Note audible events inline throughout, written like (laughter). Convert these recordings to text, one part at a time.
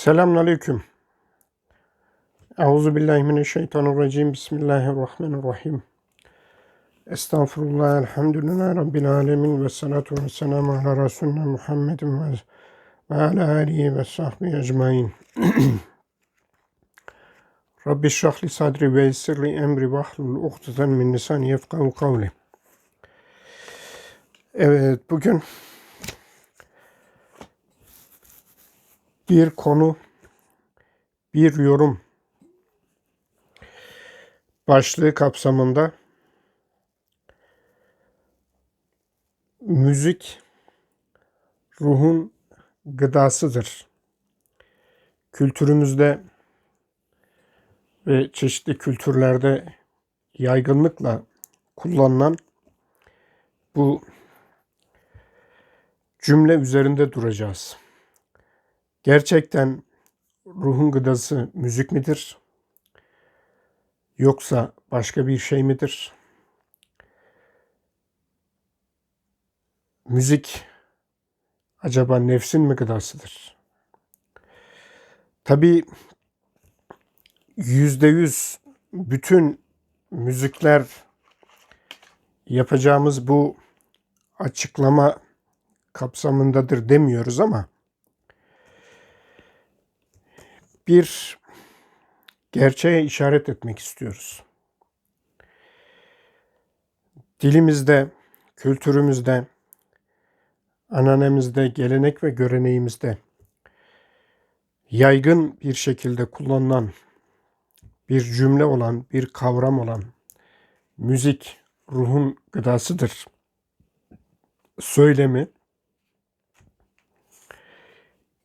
Selamünaleyküm. Euzu billahi mineşşeytanirracim. Bismillahirrahmanirrahim. Estağfurullah, elhamdülillahi rabbil alemin ve salatu ve selamu ala Resulüne Muhammedin ve, ve ala alihi ve sahbihi ecmain. (clears throat) Rabbi şrahli sadri ve yessirli emri vahlul uhdeten min lisani yefkahu kavli. Evet, bugün bir konu, bir yorum başlığı kapsamında müzik ruhun gıdasıdır. Kültürümüzde ve çeşitli kültürlerde yaygınlıkla kullanılan bu cümle üzerinde duracağız. Gerçekten ruhun gıdası müzik midir? Yoksa başka bir şey midir? Müzik acaba nefsin mi gıdasıdır? Tabii yüzde yüz bütün müzikler yapacağımız bu açıklama kapsamındadır demiyoruz ama bir gerçeğe işaret etmek istiyoruz. Dilimizde, kültürümüzde, ananemizde, gelenek ve göreneğimizde yaygın bir şekilde kullanılan bir cümle olan, bir kavram olan müzik ruhun gıdasıdır söylemi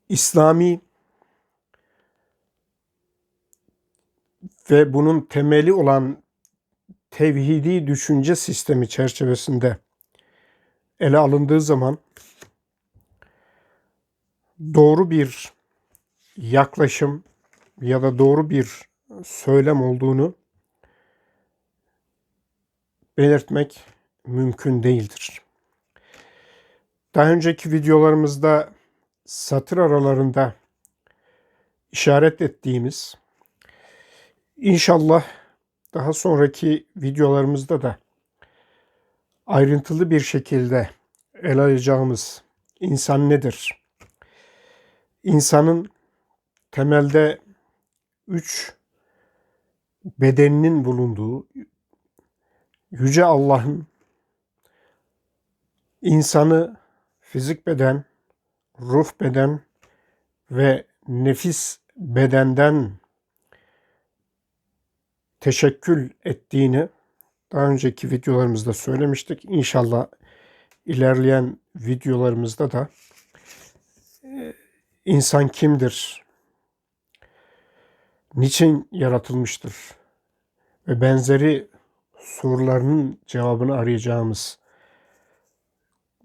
İslami ve bunun temeli olan tevhidi düşünce sistemi çerçevesinde ele alındığı zaman doğru bir yaklaşım ya da doğru bir söylem olduğunu belirtmek mümkün değildir. Daha önceki videolarımızda satır aralarında işaret ettiğimiz İnşallah daha sonraki videolarımızda da ayrıntılı bir şekilde ele alacağımız insan nedir? İnsanın temelde üç bedeninin bulunduğu Yüce Allah'ın insanı fizik beden, ruh beden ve nefis bedenden teşekkül ettiğini daha önceki videolarımızda söylemiştik. İnşallah ilerleyen videolarımızda da e, insan kimdir, niçin yaratılmıştır ve benzeri sorularının cevabını arayacağımız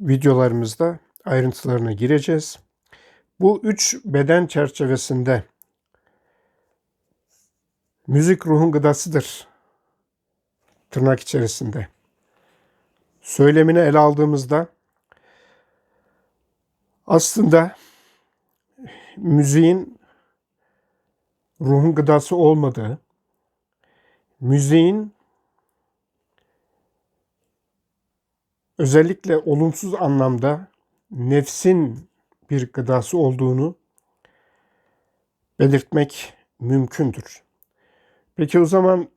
videolarımızda ayrıntılarına gireceğiz. Bu üç beden çerçevesinde Müzik ruhun gıdasıdır. Tırnak içerisinde. Söylemini ele aldığımızda aslında müziğin ruhun gıdası olmadığı, müziğin özellikle olumsuz anlamda nefsin bir gıdası olduğunu belirtmek mümkündür. Peki o zaman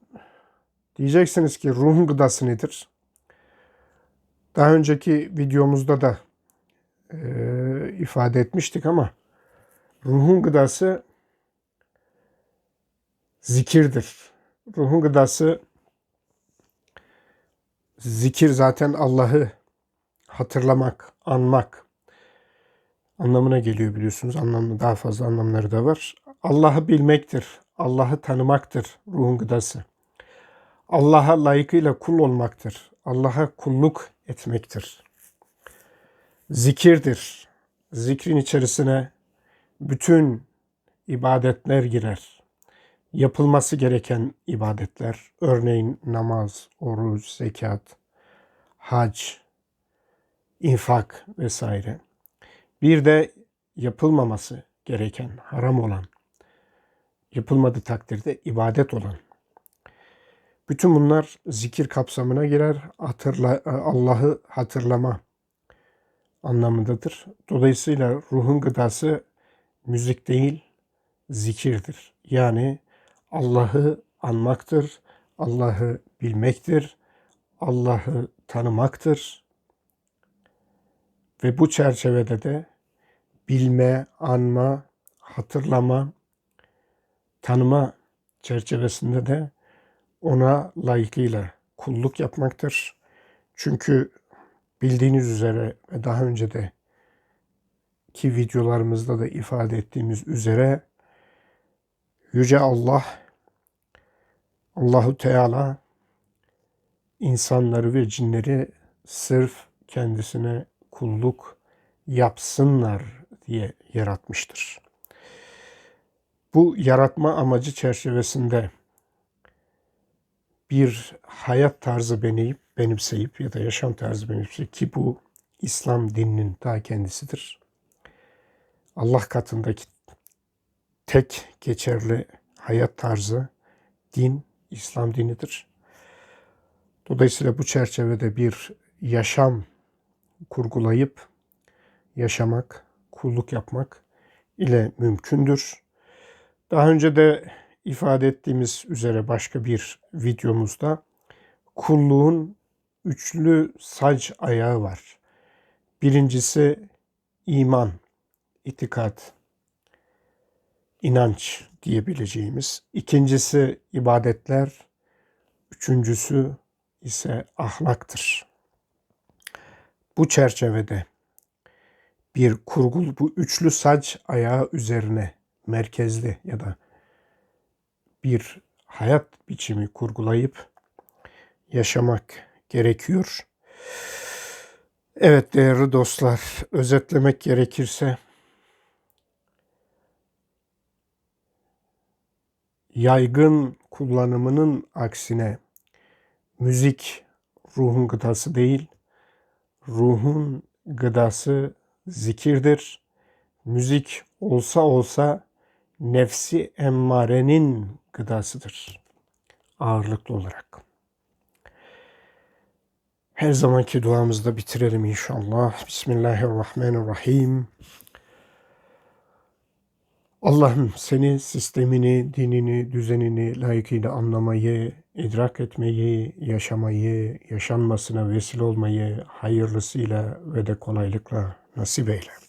diyeceksiniz ki ruhun gıdası nedir? Daha önceki videomuzda da e, ifade etmiştik ama ruhun gıdası zikirdir. Ruhun gıdası zikir zaten Allah'ı hatırlamak, anmak anlamına geliyor biliyorsunuz. Anlamlı daha fazla anlamları da var. Allah'ı bilmektir. Allah'ı tanımaktır ruhun gıdası. Allah'a layıkıyla kul olmaktır. Allah'a kulluk etmektir. Zikirdir. Zikrin içerisine bütün ibadetler girer. Yapılması gereken ibadetler, örneğin namaz, oruç, zekat, hac, infak vesaire. Bir de yapılmaması gereken, haram olan, yapılmadığı takdirde ibadet olan. Bütün bunlar zikir kapsamına girer. Hatırla, Allah'ı hatırlama anlamındadır. Dolayısıyla ruhun gıdası müzik değil, zikirdir. Yani Allah'ı anmaktır, Allah'ı bilmektir, Allah'ı tanımaktır. Ve bu çerçevede de bilme, anma, hatırlama, tanıma çerçevesinde de ona layıkıyla kulluk yapmaktır. Çünkü bildiğiniz üzere ve daha önce de ki videolarımızda da ifade ettiğimiz üzere Yüce Allah Allahu Teala insanları ve cinleri sırf kendisine kulluk yapsınlar diye yaratmıştır. Bu yaratma amacı çerçevesinde bir hayat tarzı beneyip, benimseyip ya da yaşam tarzı benimseyip ki bu İslam dininin ta kendisidir. Allah katındaki tek geçerli hayat tarzı din İslam dinidir. Dolayısıyla bu çerçevede bir yaşam kurgulayıp yaşamak, kulluk yapmak ile mümkündür. Daha önce de ifade ettiğimiz üzere başka bir videomuzda kulluğun üçlü sac ayağı var. Birincisi iman, itikat, inanç diyebileceğimiz. İkincisi ibadetler, üçüncüsü ise ahlaktır. Bu çerçevede bir kurgul bu üçlü sac ayağı üzerine merkezli ya da bir hayat biçimi kurgulayıp yaşamak gerekiyor. Evet değerli dostlar, özetlemek gerekirse yaygın kullanımının aksine müzik ruhun gıdası değil, ruhun gıdası zikirdir. Müzik olsa olsa nefsi emmarenin gıdasıdır ağırlıklı olarak. Her zamanki duamızda bitirelim inşallah. Bismillahirrahmanirrahim. Allah'ım seni, sistemini, dinini, düzenini layıkıyla anlamayı, idrak etmeyi, yaşamayı, yaşanmasına vesile olmayı hayırlısıyla ve de kolaylıkla nasip eyle.